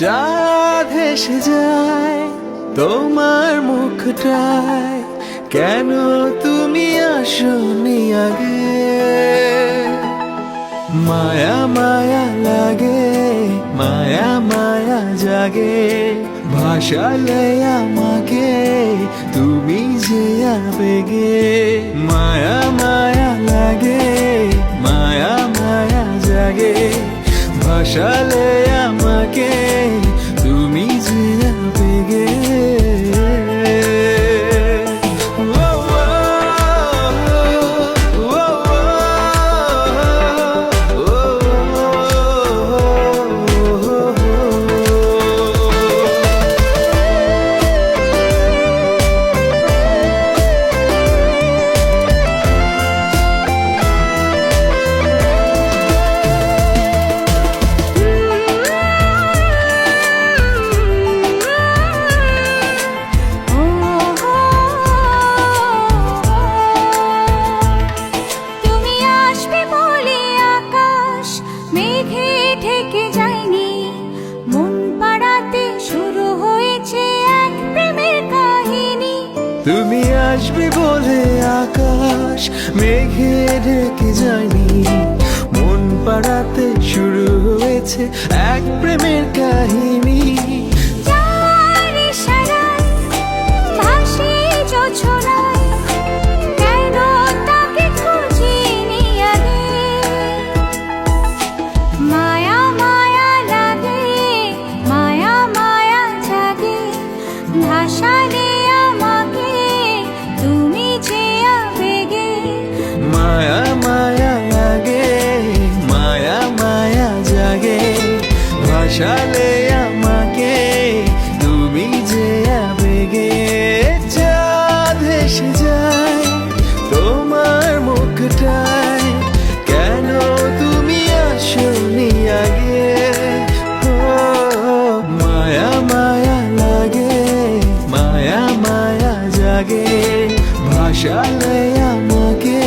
চাঁদ হেসে যায় তোমার মুখটায়। কেন তুমি আসনি আগে? মায়া মায়া লাগে। মায়া মায়া জাগে ভাসালে আমাকে, তুমি যে আবেগে। মায়া মায়া লাগে, মায়া মায়া জাগে ভাসালে আমাকে। তুমি আসবে বলে আকাশ মেঘে ডেকে যায়নি। মন পাড়াতে শুরু হয়েছে এক প্রেমের কাহিনী। লাগে ভাষা আমাকে